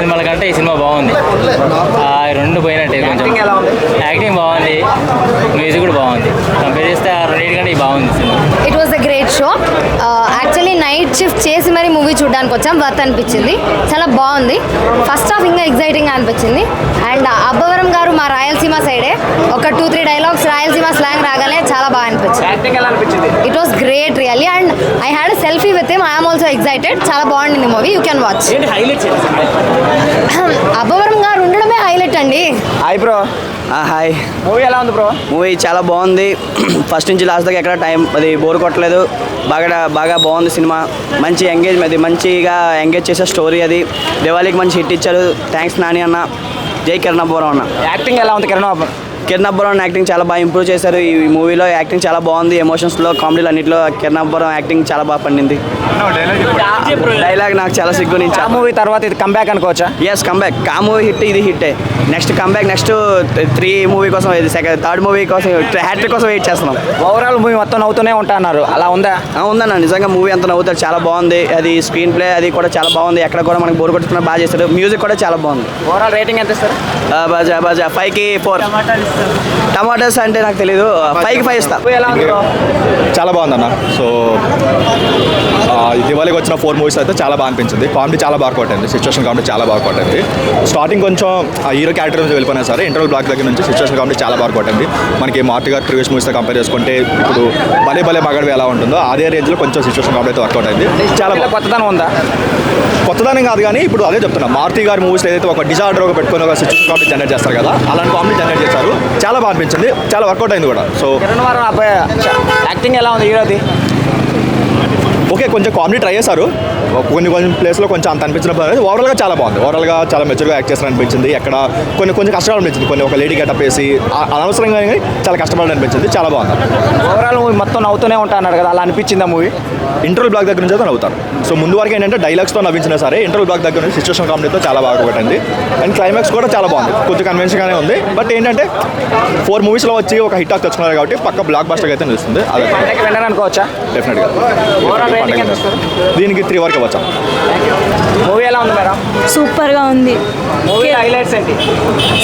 సినిమాల కంటే ఈ సినిమా బాగుంది. ఆ రెండు పోయినట్టే కొంచెం. యాక్టింగ్ ఎలా ఉంది? యాక్టింగ్ బాగుంది. మ్యూజిక్ కూడా బాగుంది. కంపేర్ చేస్తే ఆ రెండింటికంటే ఇది బాగుంది cinema. It was a great show actually night shift చేసి మరీ మూవీ చూడడానికి వచ్చాం. వర్త్ అనిపించింది. చాలా బాగుంది. ఫస్ట్ హాఫ్ ఇంకా ఎగ్జైటింగ్ అనిపించింది. అండ్ అబ్బవరం గారు మా రాయలసీమ సైడే ఒక two three dialogues Rayalaseema slang రాగానే చాలా బాగా అనిపించింది. యాక్టింగ్ ఎలా అనిపించింది? It was great really and I had selfie with him I'm also excited చాలా బాగుండింది movie you can watch Abbavaram గారు ఉండడమే హైలైట్ అండి. Hi bro. హాయ్. మూవీ ఎలా ఉంది బ్రో? మూవీ చాలా బాగుంది. ఫస్ట్ నుంచి లాస్ట్ దాకా ఎక్కడ టైం అది బోర్ కొట్టలేదు. బాగా బాగా బాగుంది సినిమా. మంచి ఎంగేజ్ అది మంచిగా ఎంగేజ్ చేసే స్టోరీ అది. దివాళీకి మంచి హిట్ ఇచ్చారు. థ్యాంక్స్ నాని అన్న. జై కిరణ్ అబ్బవరం అన్న. యాక్టింగ్ ఎలా ఉంది కిరణ్ బాబు కిరణ్ అబ్బవరం యాక్టింగ్ చాలా బాగా ఇంప్రూవ్ చేశారు. ఈ మూవీలో యాక్టింగ్ చాలా బాగుంది. ఎమోషన్స్లో కామెడీలు అన్నింటిలో కిరణ్ అబ్బవరం యాక్టింగ్ చాలా బాగా పండింది. డైలాగ్ నాకు చాలా సిగ్గు నుంచి. ఆ మూవీ తర్వాత ఇది కంబ్యాక్ అనుకోవచ్చా? Yes comeback Ka movie hit ఇది హిట్టే next comeback next three movie కోసం ఇది సెకండ్ థర్డ్ మూవీ కోసం హ్యాట్రిక్ కోసం వెయిట్ చేస్తున్నాం. ఓవరాల్ మూవీ మొత్తం నవ్వుతూనే ఉంటా అన్నారు. అలా ఉందా? ఆ, ఉందన్న. నిజంగా మూవీ అంత నవ్వుతారు. చాలా బాగుంది. అది స్క్రీన్ ప్లే అది కూడా చాలా బాగుంది. ఎక్కడ కూడా మనకి బోర్ కొట్టుకున్న బాగా చేస్తారు మ్యూజిక్ కూడా చాలా బాగుంది. ఓవరాల్ రేటింగ్ ఎంత ఇస్తారు ఆ, బాజా బాజా. ఫైవ్కి ఫోర్ టమాటాస్ అంటే నాకు తెలీదు. ఫైవ్కి ఫైవ్ ఇస్తా? చాలా బాగుందన్న. సో దివాళీకి వచ్చిన ఫోర్ మూవీస్ అయితే చాలా బాగా అనిపించింది. కామెడీ చాలా బాగా కొట్టింది. సిచ్యువేషన్ కామెడీ చాలా బాగా కొట్టింది. స్టార్టింగ్ కొంచెం ఆ హీరో క్యారెక్టర్ నుంచి వెళ్ళిపోయినా సరే ఇంటర్వల్ బ్లాక్ దగ్గర నుంచి సిచ్యువేషన్ కామెడీ చాలా బాగా కొట్టింది. మనకి మార్టి గారు ప్రీవియస్ మూవీస్తో కంపేర్ చేసుకుంటే ఇప్పుడు భలే భలే మగడవి ఎలా ఉంటుందో అదే రేంజ్లో కొంచెం సిచ్యువేషన్ కామెడీ అయితే వర్కౌట్ అయింది. చాలా కొత్తదనం ఉందా? కొత్తదానం కాదు కానీ ఇప్పుడు అదే చెప్తున్నా. మారుతి గారి మూవీస్ ఏదైతే ఒక డిజార్డర్ ఒక పెట్టుకుని ఒక సిచ్యువేషన్ కామెడీ జనరేట్ చేస్తారు కదా అలాంటి కామెడీ జనరేట్ చేశారు. చాలా బాగా అనిపించింది. చాలా వర్కౌట్ అయింది కూడా. సో యాక్టింగ్ ఎలా ఉంది హీరోది? ఓకే కొంచెం కామెడీ ట్రై చేశారు. కొన్ని కొన్ని ప్లేస్లో కొంచెం అంత అనిపించిన పర్లేదు ఓవరాల్గా చాలా బాగుంది. ఓవరాల్గా చాలా మెచ్యూర్గా యాక్ట్ చేస్తారు అనిపించింది. ఎక్కడ కొన్ని కొంచెం కష్టపడి అనిపించింది. కొన్ని ఒక లేడీ గెటప్ వేసి ఆ- అనవసరంగా చాలా కష్టపడి అనిపించింది చాలా బాగుంది. ఓవరాల్ మూవీ మొత్తం నవ్వుతూనే ఉంటా అన్నారు కదా. అలా అనిపించిందా మూవీ ఇంటర్వల్ బ్లాక్ దగ్గర నుంచి అయితే నవ్వుతారు. సో ముందు వరకు ఏంటంటే డైలాగ్స్తో నవ్వించినా సరే ఇంటర్వల్ బ్లాక్ దగ్గర నుంచి సిచ్యువేషన్ కామెడీతో చాలా బాగా కొట్టింది అండ్ క్లైమాక్స్ కూడా చాలా బాగుంది. కొంచెం కన్వెన్షన్గానే ఉంది. బట్ ఏంటంటే ఫోర్ మూవీస్లో వచ్చి ఒక హిట్ టాక్ తెచ్చుకున్నారు కాబట్టి పక్క బ్లాక్ బస్టర్ అయితే నిలుస్తుంది. అదే. అనుకోవచ్చా? డెఫినెట్గా ఓవరాల్ రేటింగ్ ఎంత ఇస్తారు? దీనికి త్రీ వరకు వచ్చాం మూవీ ఎలా ఉంది మేడం? సూపర్గా ఉంది. మూవీ హైలైట్స్ ఏంటి?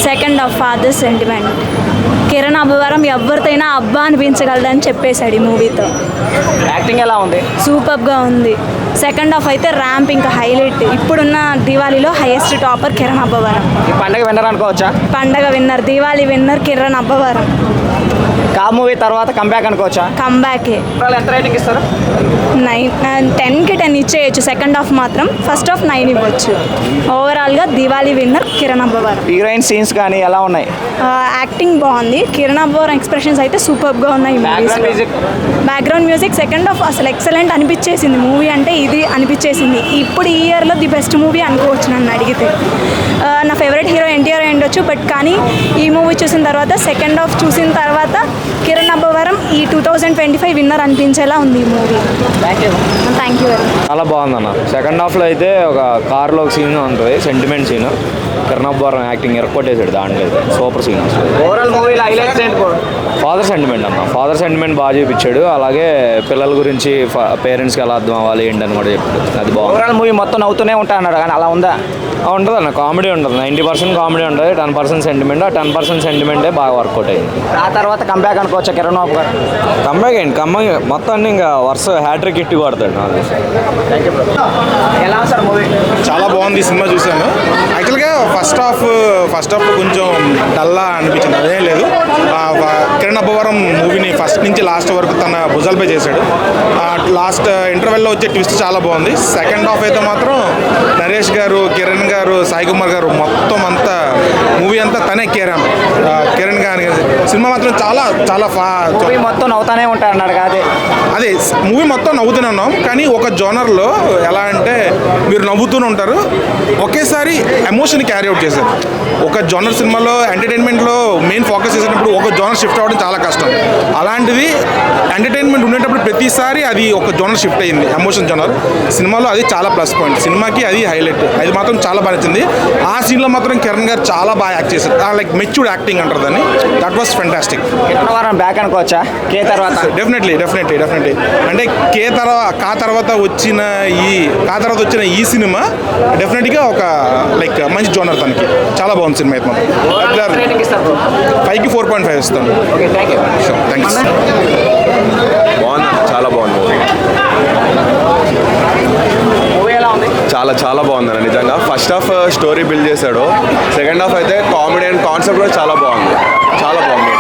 Second half father sentiment Kiran Abbavaram ఎవరితోనైనా అబ్బా అనిపించగలదని చెప్పేశాడు ఈ మూవీతో యాక్టింగ్ ఎలా ఉంది? సూపర్గా ఉంది. సెకండ్ హాఫ్ అయితే ర్యాంప్ ఇంకా హైలైట్. ఇప్పుడున్న దివాళీలో హైయెస్ట్ టాపర్ కిరణ్ అబ్బవరం. ఈ పండగ విన్నర్ అనుకోవచ్చా? పండగ winner Diwali winner Kiran Abbavaram. Ka movie తర్వాత కంబ్యాక్ అనుకోవచ్చా? కంబ్యాకే ఎంత రేటింగ్ ఇస్తారు? నైన్ టెన్కి టెన్ ఇచ్చేయచ్చు సెకండ్ హాఫ్ మాత్రం. ఫస్ట్ హాఫ్ నైన్ ఇవ్వచ్చు. ఓవరాల్గా Diwali winner Kiran Abbavaram. Heroine scenes కానీ ఎలా ఉన్నాయి? యాక్టింగ్ బాగుంది. కిరణ్ అబ్బవరం ఎక్స్ప్రెషన్స్ అయితే సూపర్గా ఉన్నాయి background music background music second half అసలు ఎక్సలెంట్ అనిపించేసింది. మూవీ అంటే ఇది అనిపించేసింది. ఇప్పుడు ఈ ఇయర్లో ది బెస్ట్ మూవీ అనుకోవచ్చు నన్ను అడిగితే. నా ఫేవరెట్ హీరో ఎన్టీఆర్ అయి ఉండొచ్చు బట్ కానీ ఈ మూవీ చూసిన తర్వాత సెకండ్ హాఫ్ చూసిన తర్వాత కిరణ్ అబ్బవరం ఈ two thousand twenty five winner అనిపించేలా ఉంది ఈ మూవీ థ్యాంక్ యూ చాలా బాగుందన్న. సెకండ్ హాఫ్లో అయితే ఒక కార్లో ఒక సీన్ ఉంటుంది సెంటిమెంట్ సీన్ కిరణబ్బవరం యాక్టింగ్ ఎరక్కొట్టేసాడు దాంట్లో. సూపర్ సీన్ ఓవరాల్ మూవీలో హైలైట్స్? ఫాదర్ సెంటిమెంట్ అన్న. ఫాదర్ సెంటిమెంట్ బాగా చూపించాడు. అలాగే పిల్లల గురించి పేరెంట్స్కి ఎలా అర్థం అవ్వాలి ఏంటని కూడా చెప్పాడు. అది బాగుంది. ఓవరాల్ మూవీ మొత్తం నవ్వుతూనే ఉంటా అన్నాడు కానీ అలా ఉందా? ఉంటుంది అన్న కామెడీ ఉంటుంది నైంటీ పర్సెంట్ కామెడీ ఉంటుంది టెన్ పర్సెంట్ సెంటిమెంట్ ఆ టెన్ పర్సెంట్ సెంటిమెంటే బాగా వర్కౌట్ అయింది. ఆ తర్వాత కంబ్యాక్ అనుకోవచ్చా కిరణ్ బాబు గారు? కమ్బ్యాక్ అయింది కమ్మ మొత్తం అన్ని ఇంకా వరుస హ్యాట్రిక్ ఇట్టి కొడతాడు నాకు. ఎలా సార్ మూవీ చాలా బాగుంది ఈ సినిమా చూశాను. యాక్చువల్గా ఫస్ట్ హాఫ్ ఫస్ట్ హాఫ్ కొంచెం డల్లా అనిపించింది. అదేం అబ్బవరం మూవీని ఫస్ట్ నుంచి లాస్ట్ వరకు తన భుజాలపై చేశాడు. లాస్ట్ ఇంటర్వెల్లో వచ్చే ట్విస్ట్ చాలా బాగుంది. సెకండ్ హాఫ్ అయితే మాత్రం నరేష్ గారు కిరణ్ గారు సాయి కుమార్ గారు మొత్తం అంతా మూవీ అంతా తనే కిరణ్ ఆ, కిరణ్ గారి సినిమా మాత్రం చాలా చాలా ఫా మూవీ మొత్తం నవ్వుతానే ఉంటా అన్నాడు కాదే అదే. మూవీ మొత్తం నవ్వుతూనే ఉన్నాం. కానీ ఒక జోనర్లో ఎలా అంటే మీరు నవ్వుతూనే ఉంటారు. ఒకేసారి ఎమోషన్ క్యారీ అవుట్ చేశారు. ఒక జోనర్ సినిమాలో ఎంటర్టైన్మెంట్లో మెయిన్ ఫోకస్ చేసేటప్పుడు ఒక జోనర్ షిఫ్ట్ అవ్వడం చాలా కష్టం. అలాంటిది ఎంటర్టైన్మెంట్ ఉండేటప్పుడు ప్రతిసారి అది ఒక జోనర్ షిఫ్ట్ అయింది ఎమోషన్ జోనర్. సినిమాలో అది చాలా ప్లస్ పాయింట్ సినిమాకి అది హైలైట్ హైలైట్ అది మాత్రం చాలా బాగా నచ్చింది. ఆ సీన్లో మాత్రం కిరణ్ గారు చాలా బాగా యాక్ట్ చేశారు. లైక్ మెచ్యూర్డ్ యాక్టింగ్ అంటారు దాన్ని. దట్ వాస్ ఫెంటాస్టిక్ వారం బ్యాక్ అనుకోవచ్చా? కే తర్వాత. డెఫినెట్లీ డెఫినెట్లీ డెఫినెట్లీ అంటే కే తర్వాత కా తర్వాత వచ్చిన ఈ కా తర్వాత వచ్చిన ఈ సినిమా డెఫినెట్గా ఒక లైక్ మంచి జోనర్ తనకి. చాలా బాగుంది సినిమా అయితే మాత్రం. ఫైవ్కి ఫోర్ పాయింట్ ఫైవ్ ఇస్తాను. థ్యాంక్స్ బాగుంది చాలా బాగుంది చాలా చాలా బాగుంది నిజంగా. ఫస్ట్ హాఫ్ స్టోరీ బిల్డ్ చేశాడు. సెకండ్ హాఫ్ అయితే కామెడీ అండ్ కాన్సెప్ట్ కూడా చాలా బాగుంది. చాలా బాగుంది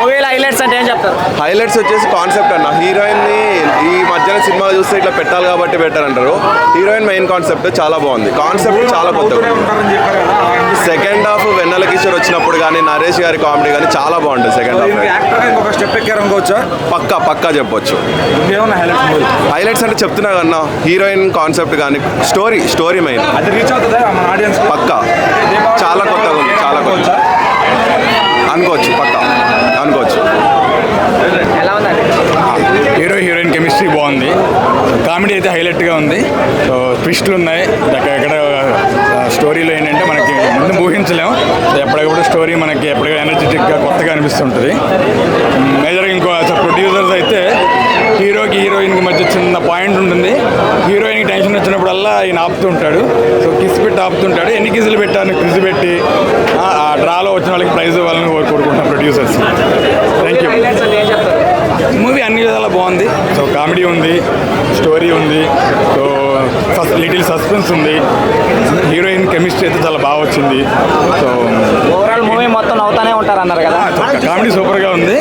మూవీలో హైలైట్స్ అంటే ఏం చెప్తారు హైలైట్స్ వచ్చేసి కాన్సెప్ట్ అన్న. హీరోయిన్ని ఈ మధ్యన సినిమా చూస్తే ఇట్లా పెట్టాలి కాబట్టి పెట్టారు అంటారు. హీరోయిన్ మెయిన్ కాన్సెప్ట్ చాలా బాగుంది. కాన్సెప్ట్ చాలా కొత్తగా సెకండ్ హాఫ్ వెన్నెల కిషోర్ వచ్చినప్పుడు కానీ నరేష్ గారి కామెడీ కానీ చాలా బాగుంటుంది సెకండ్ హాఫ్ ఇంకొక స్టెప్ ఎక్కారు అనుకోవచ్చా? పక్కా పక్కా చెప్పొచ్చు. హైలైట్స్ హైలైట్స్ అంటే చెప్తున్నా కన్నా హీరోయిన్ కాన్సెప్ట్ కానీ స్టోరీ స్టోరీ మెయిన్ అది రీచ్ అవుతుందా మన ఆడియన్స్ పక్కా. చాలా కొత్తగా ఉంది చాలా కొత్త అనుకోవచ్చు పక్కా అనుకోవచ్చు ఎలా ఉందండి హీరో హీరోయిన్ కెమిస్ట్రీ బాగుంది కామెడీ అయితే హైలైట్గా ఉంది. సో ట్విస్ట్లు ఉన్నాయి. ఎక్కడ స్టోరీలో ఏంటంటే మనకి ముందు ఊహించలేము సో ఎప్పటికప్పుడు స్టోరీ మనకి ఎప్పటికీ ఎనర్జెటిక్గా కొత్తగా అనిపిస్తుంటుంది. మేజర్గా ఇంకో ప్రొడ్యూసర్స్ అయితే హీరోకి హీరోయిన్కి మధ్య చిన్న పాయింట్ ఉంటుంది. హీరోయిన్కి టెన్షన్ వచ్చినప్పుడల్లా ఈయన ఆపుతుంటాడు సో కిస్ పెట్టి ఆపుతుంటాడు ఎన్ని కిసులు పెట్టాను? క్విజ్ పెట్టి ఆ ఆ డ్రాలో వచ్చిన వాళ్ళకి ప్రైజ్ ఇవ్వాలని కోరుకుంటున్నాం ప్రొడ్యూసర్స్ థ్యాంక్ యూ హైలైట్స్ అంటే ఏం చెప్తారు మూవీ అన్ని విధాలా బాగుంది సో కామెడీ ఉంది స్టోరీ ఉంది. సో లిటిల్ సస్పెన్స్ ఉంది. హీరోయిన్ కెమిస్ట్రీ అయితే చాలా బాగా వచ్చింది. సో ఓవరాల్ మూవీ మొత్తం నవ్వుతానే ఉంటారు అన్నారు కదా? కామెడీ సూపర్గా ఉంది.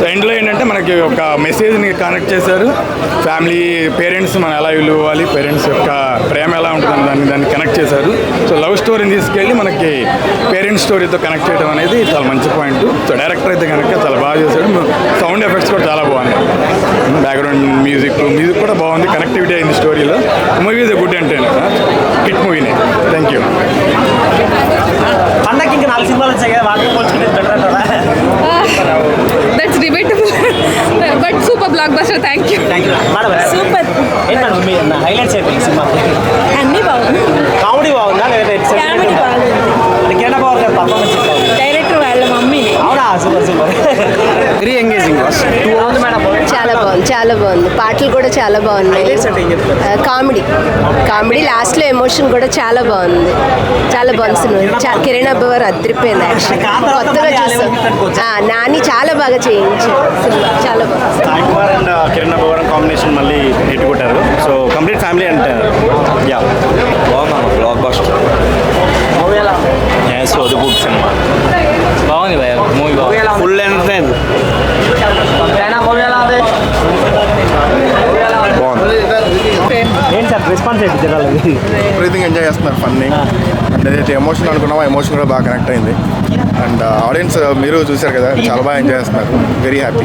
సో ఎండ్లో ఏంటంటే మనకి ఒక మెసేజ్ని కనెక్ట్ చేశారు. ఫ్యామిలీ పేరెంట్స్ మనం ఎలా విలువ ఇవ్వాలి పేరెంట్స్ యొక్క ప్రేమ ఎలా ఉంటుందని దాన్ని దాన్ని కనెక్ట్ చేశారు. సో లవ్ స్టోరీని తీసుకెళ్ళి మనకి పేరెంట్స్ స్టోరీతో కనెక్ట్ చేయడం అనేది చాలా మంచి పాయింట్ సో డైరెక్టర్ అయితే కనుక చాలా బాగా చేశాడు. సౌండ్ ఎఫెక్ట్స్ కూడా చాలా బాగున్నాయి. బ్యాక్గ్రౌండ్ మ్యూజిక్ మ్యూజిక్ కూడా బాగుంది కనెక్టివిటీ అయింది స్టోరీలో movie is good entertainer hit మూవీనే thank you that's debatable but super blockbuster thank you thank you madam super highlights ఈ సినిమా అన్నీ బాగుంది కామెడీ బాగుందా లేదా కామెడీ బాగుంది కిరణ్ పవర్ గారి పర్ఫార్మెన్స్ ఎట్లా ఉంది? డైరెక్టర్ వాళ్ళ మమ్మీని అవునా super super very engaging too ఉంది మేడం చాలా బాగుంది చాలా బాగుంది. పాటలు కూడా చాలా బాగున్నాయి. కామెడీ. కామెడీ లాస్ట్లో ఎమోషన్ కూడా చాలా బాగుంది. చాలా బాగుంది సినిమా. కిరణ్ అబ్బవారు అదిరిపోయింది యాక్షన్ కొత్తగా చూస్తాం ఆ, నాని చాలా బాగా చేయించారు. సినిమా. చాలా బాగుంది సాయి కుమార్ అండ్ కిరణ్ అబ్బవరం కాంబినేషన్ మళ్ళీ హిట్ కొట్టారు సో కంప్లీట్ ఫ్యామిలీ అంటే యా బాగుందన్న బ్లాక్ బస్టర్ మూవీ ఎలా ఉంది సో అది గుడ్ సినిమా బాగుంది భయ మూవీ మూవీ బాగుంది ఎలా ఉంది ఫుల్ ఎంటర్టైన్ అయినా మూవీ ఎలా ఉంది మూవీ ఎలా ఉంది ఏంటి సార్ రెస్పాన్స్ ఏంటి జనాలు ఎవ్రీథింగ్ ఎంజాయ్ చేస్తున్నారు ఫన్ని. అండ్ ఏదైతే ఎమోషన్ అనుకున్నామో ఎమోషన్ కూడా బాగా కనెక్ట్ అయింది. అండ్ ఆడియన్స్ మీరు చూశారు కదా చాలా బాగా ఎంజాయ్ చేస్తున్నారు. Very happy